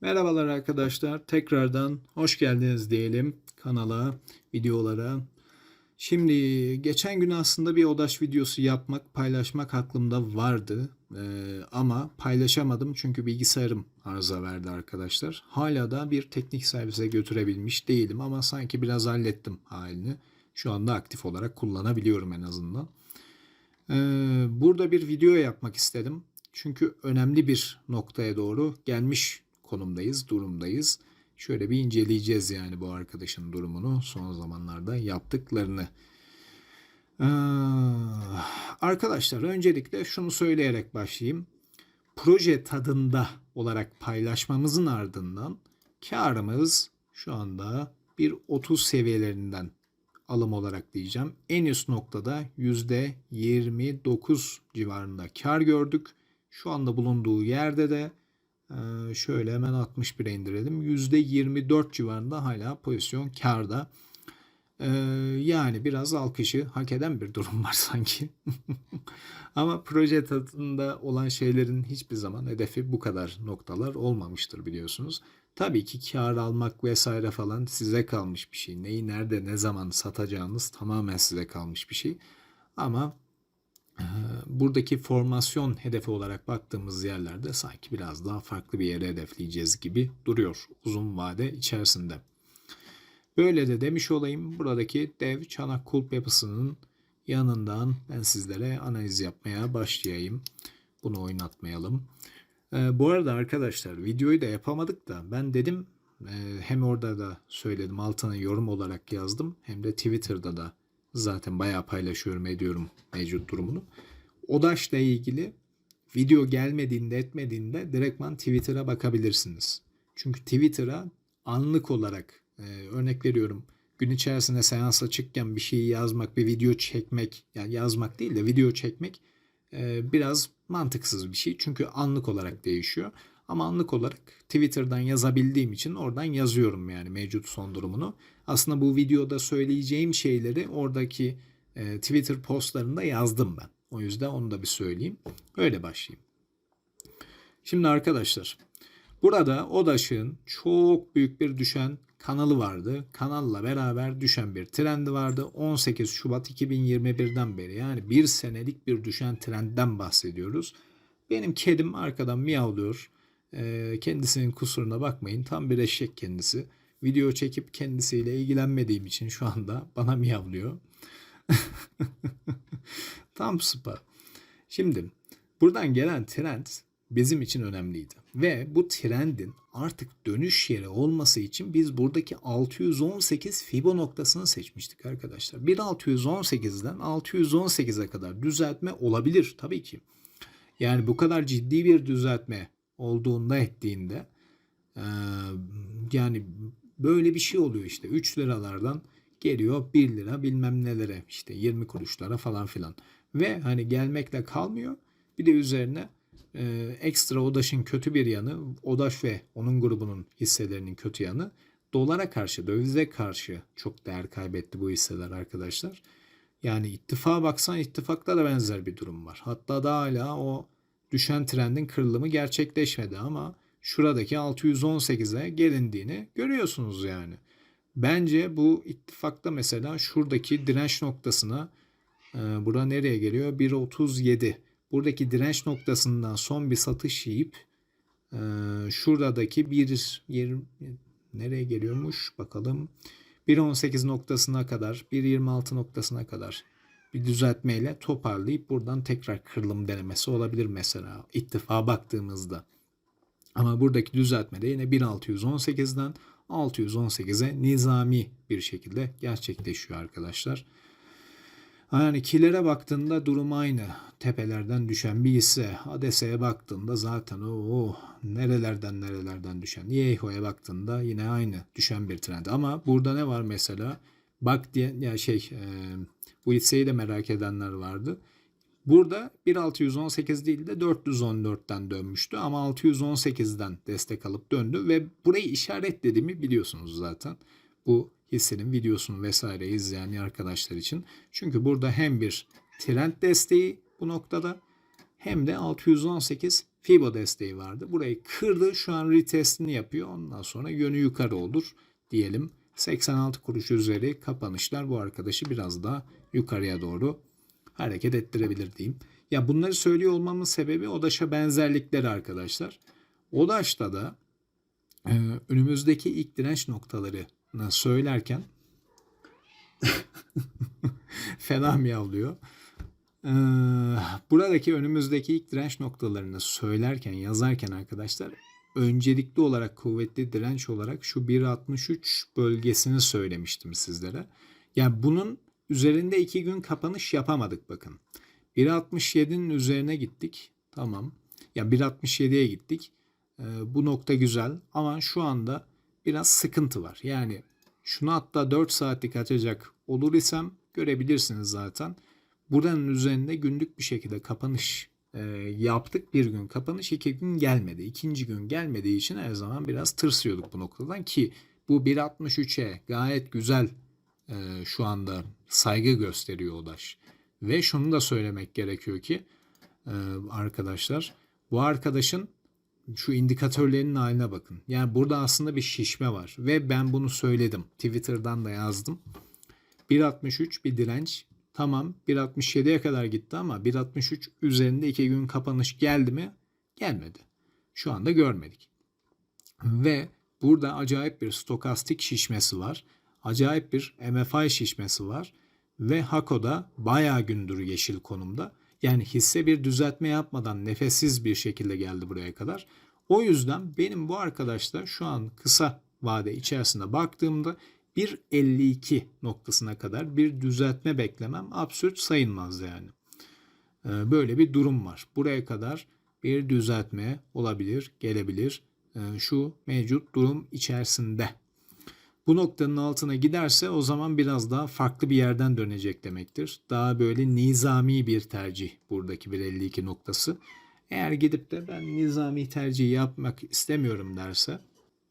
Merhabalar arkadaşlar. Tekrardan hoş geldiniz diyelim kanala, videolara. Şimdi geçen gün aslında bir odaş videosu yapmak, paylaşmak aklımda vardı. Ee, ama paylaşamadım çünkü bilgisayarım arıza verdi arkadaşlar. Hala da bir teknik servise götürebilmiş değilim ama sanki biraz hallettim halini. Şu anda aktif olarak kullanabiliyorum en azından. Ee, burada bir video yapmak istedim. Çünkü önemli bir noktaya doğru gelmiş konumdayız, durumdayız. Şöyle bir inceleyeceğiz yani bu arkadaşın durumunu, son zamanlarda yaptıklarını. Ee, arkadaşlar öncelikle şunu söyleyerek başlayayım. Proje tadında olarak paylaşmamızın ardından karımız şu anda bir 30 seviyelerinden alım olarak diyeceğim. En üst noktada %29 civarında kar gördük. Şu anda bulunduğu yerde de ee, şöyle hemen 61'e indirelim. %24 civarında hala pozisyon karda. Ee, yani biraz alkışı hak eden bir durum var sanki. Ama proje tadında olan şeylerin hiçbir zaman hedefi bu kadar noktalar olmamıştır biliyorsunuz. Tabii ki kar almak vesaire falan size kalmış bir şey. Neyi nerede ne zaman satacağınız tamamen size kalmış bir şey. Ama buradaki formasyon hedefi olarak baktığımız yerlerde sanki biraz daha farklı bir yere hedefleyeceğiz gibi duruyor uzun vade içerisinde. Böyle de demiş olayım buradaki dev çanak kulp yapısının yanından ben sizlere analiz yapmaya başlayayım. Bunu oynatmayalım. Ee, bu arada arkadaşlar videoyu da yapamadık da ben dedim e, hem orada da söyledim altına yorum olarak yazdım hem de Twitter'da da Zaten bayağı paylaşıyorum ediyorum mevcut durumunu. Odaş'la ilgili video gelmediğinde etmediğinde direktman Twitter'a bakabilirsiniz. Çünkü Twitter'a anlık olarak e, örnek veriyorum gün içerisinde seans açıkken bir şeyi yazmak, bir video çekmek, yani yazmak değil de video çekmek e, biraz mantıksız bir şey. Çünkü anlık olarak değişiyor. Ama anlık olarak Twitter'dan yazabildiğim için oradan yazıyorum yani mevcut son durumunu. Aslında bu videoda söyleyeceğim şeyleri oradaki e, Twitter postlarında yazdım ben. O yüzden onu da bir söyleyeyim. Öyle başlayayım. Şimdi arkadaşlar burada ODAŞ'ın çok büyük bir düşen kanalı vardı. Kanalla beraber düşen bir trendi vardı. 18 Şubat 2021'den beri yani bir senelik bir düşen trendden bahsediyoruz. Benim kedim arkadan miyavlıyor. E, kendisinin kusuruna bakmayın. Tam bir eşek kendisi. Video çekip kendisiyle ilgilenmediğim için şu anda bana miyavlıyor. Tam sıpa. Şimdi buradan gelen trend bizim için önemliydi. Ve bu trendin artık dönüş yeri olması için biz buradaki 618 Fibo noktasını seçmiştik arkadaşlar. 1618'den 618'e kadar düzeltme olabilir tabii ki. Yani bu kadar ciddi bir düzeltme olduğunda ettiğinde yani böyle bir şey oluyor işte 3 liralardan geliyor 1 lira bilmem nelere işte 20 kuruşlara falan filan ve hani gelmekle kalmıyor bir de üzerine ekstra ODAŞ'ın kötü bir yanı ODAŞ ve onun grubunun hisselerinin kötü yanı dolara karşı dövize karşı çok değer kaybetti bu hisseler arkadaşlar. Yani ittifağa baksan ittifakta da benzer bir durum var. Hatta da hala o düşen trendin kırılımı gerçekleşmedi ama şuradaki 618'e gelindiğini görüyorsunuz yani. Bence bu ittifakta mesela şuradaki direnç noktasına e, bura nereye geliyor? 1.37. Buradaki direnç noktasından son bir satış yiyip e, şuradaki bir yer, nereye geliyormuş bakalım. 1.18 noktasına kadar 1.26 noktasına kadar bir düzeltmeyle toparlayıp buradan tekrar kırılım denemesi olabilir mesela ittifa baktığımızda. Ama buradaki düzeltme de yine 1618'den 618'e nizami bir şekilde gerçekleşiyor arkadaşlar. Yani kilere baktığında durum aynı. Tepelerden düşen bir hisse. Adese'ye baktığında zaten o oh, nerelerden nerelerden düşen. Yeho'ya baktığında yine aynı düşen bir trend. Ama burada ne var mesela? Bak diye ya şey bu hisseyi de merak edenler vardı. Burada 1618 değil de 414'ten dönmüştü ama 618'den destek alıp döndü ve burayı işaretlediğimi biliyorsunuz zaten. Bu hissenin videosunu vesaire izleyen arkadaşlar için. Çünkü burada hem bir trend desteği bu noktada hem de 618 Fibo desteği vardı. Burayı kırdı. Şu an retestini yapıyor. Ondan sonra yönü yukarı olur diyelim. 86 kuruş üzeri kapanışlar bu arkadaşı biraz daha yukarıya doğru hareket ettirebilir diyeyim. Ya bunları söylüyor olmamın sebebi ODAŞ'a benzerlikleri arkadaşlar. ODAŞ'ta da e, önümüzdeki ilk direnç noktalarını söylerken fena miyavlıyor. Ee, buradaki önümüzdeki ilk direnç noktalarını söylerken, yazarken arkadaşlar öncelikli olarak kuvvetli direnç olarak şu 1.63 bölgesini söylemiştim sizlere. Yani bunun üzerinde iki gün kapanış yapamadık bakın. 1.67'nin üzerine gittik. Tamam. Ya yani 1.67'ye gittik. Ee, bu nokta güzel ama şu anda biraz sıkıntı var. Yani şunu hatta 4 saatlik açacak olur isem görebilirsiniz zaten. Buranın üzerinde günlük bir şekilde kapanış e, yaptık. Bir gün kapanış, iki gün gelmedi. İkinci gün gelmediği için her zaman biraz tırsıyorduk bu noktadan ki bu 1.63'e gayet güzel e, şu anda saygı gösteriyor Odaş. Ve şunu da söylemek gerekiyor ki e, arkadaşlar bu arkadaşın şu indikatörlerinin haline bakın. Yani burada aslında bir şişme var ve ben bunu söyledim. Twitter'dan da yazdım. 1.63 bir direnç. Tamam 1.67'ye kadar gitti ama 1.63 üzerinde 2 gün kapanış geldi mi? Gelmedi. Şu anda görmedik. Ve burada acayip bir stokastik şişmesi var. Acayip bir MFI şişmesi var. Ve Hako'da bayağı gündür yeşil konumda. Yani hisse bir düzeltme yapmadan nefessiz bir şekilde geldi buraya kadar. O yüzden benim bu arkadaşlar şu an kısa vade içerisinde baktığımda 1.52 noktasına kadar bir düzeltme beklemem absürt sayılmaz yani. Ee, böyle bir durum var. Buraya kadar bir düzeltme olabilir, gelebilir ee, şu mevcut durum içerisinde. Bu noktanın altına giderse o zaman biraz daha farklı bir yerden dönecek demektir. Daha böyle nizami bir tercih buradaki 1.52 noktası. Eğer gidip de ben nizami tercih yapmak istemiyorum derse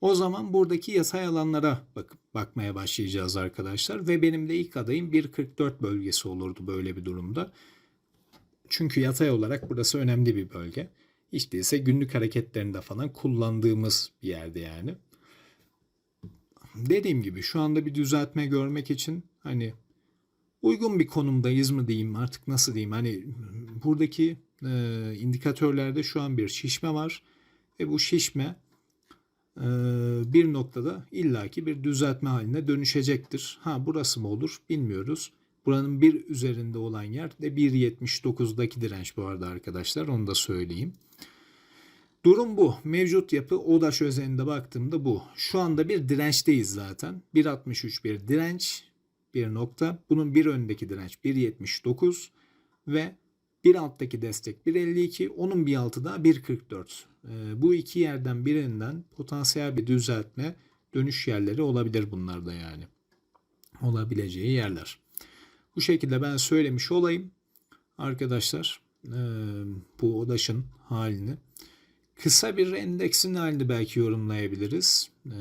o zaman buradaki yasay alanlara bakıp bakmaya başlayacağız arkadaşlar. Ve benim de ilk adayım 1.44 bölgesi olurdu böyle bir durumda. Çünkü yatay olarak burası önemli bir bölge. Hiç değilse günlük hareketlerinde falan kullandığımız bir yerde yani. Dediğim gibi şu anda bir düzeltme görmek için hani uygun bir konumdayız mı diyeyim artık nasıl diyeyim hani buradaki e, indikatörlerde şu an bir şişme var ve bu şişme bir noktada illaki bir düzeltme haline dönüşecektir. Ha burası mı olur bilmiyoruz. Buranın bir üzerinde olan yer de 1.79'daki direnç bu arada arkadaşlar onu da söyleyeyim. Durum bu. Mevcut yapı ODAŞ özelinde baktığımda bu. Şu anda bir dirençteyiz zaten. 1.63 bir direnç. Bir nokta. Bunun bir önündeki direnç 1.79 ve bir alttaki destek 1.52. Onun bir altı da 1.44. Ee, bu iki yerden birinden potansiyel bir düzeltme dönüş yerleri olabilir bunlarda yani. Olabileceği yerler. Bu şekilde ben söylemiş olayım. Arkadaşlar e, bu ODAŞ'ın halini. Kısa bir endeksin halini belki yorumlayabiliriz. Ee,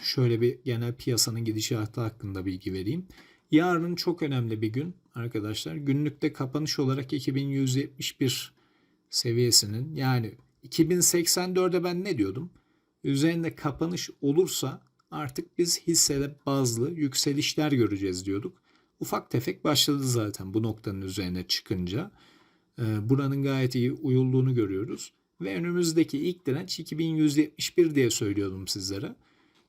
şöyle bir genel piyasanın gidişatı hakkında bilgi vereyim. Yarın çok önemli bir gün arkadaşlar. Günlükte kapanış olarak 2171 seviyesinin yani 2084'e ben ne diyordum? Üzerinde kapanış olursa artık biz hissede bazlı yükselişler göreceğiz diyorduk. Ufak tefek başladı zaten bu noktanın üzerine çıkınca. Ee, buranın gayet iyi uyulduğunu görüyoruz. Ve önümüzdeki ilk direnç 2171 diye söylüyordum sizlere.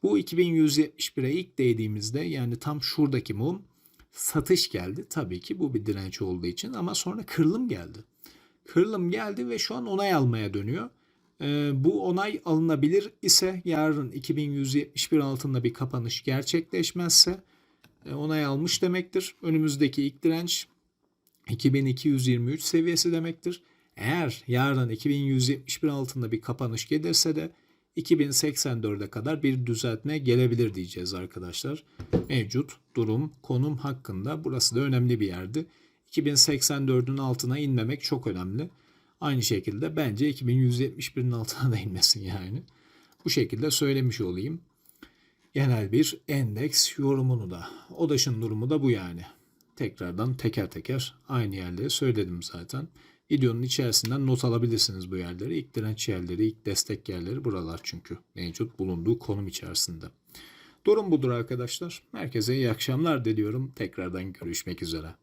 Bu 2171'e ilk değdiğimizde yani tam şuradaki mum satış geldi. Tabii ki bu bir direnç olduğu için ama sonra kırılım geldi. Kırılım geldi ve şu an onay almaya dönüyor. Ee, bu onay alınabilir ise yarın 2171 altında bir kapanış gerçekleşmezse e, onay almış demektir. Önümüzdeki ilk direnç 2223 seviyesi demektir. Eğer yarın 2171 altında bir kapanış gelirse de 2084'e kadar bir düzeltme gelebilir diyeceğiz arkadaşlar. Mevcut durum, konum hakkında burası da önemli bir yerdi. 2084'ün altına inmemek çok önemli. Aynı şekilde bence 2171'in altına da inmesin yani. Bu şekilde söylemiş olayım. Genel bir endeks yorumunu da. ODAŞ'ın durumu da bu yani. Tekrardan teker teker aynı yerleri söyledim zaten. Videonun içerisinden not alabilirsiniz bu yerleri. İlk direnç yerleri, ilk destek yerleri buralar çünkü mevcut bulunduğu konum içerisinde. Durum budur arkadaşlar. Herkese iyi akşamlar diliyorum. Tekrardan görüşmek üzere.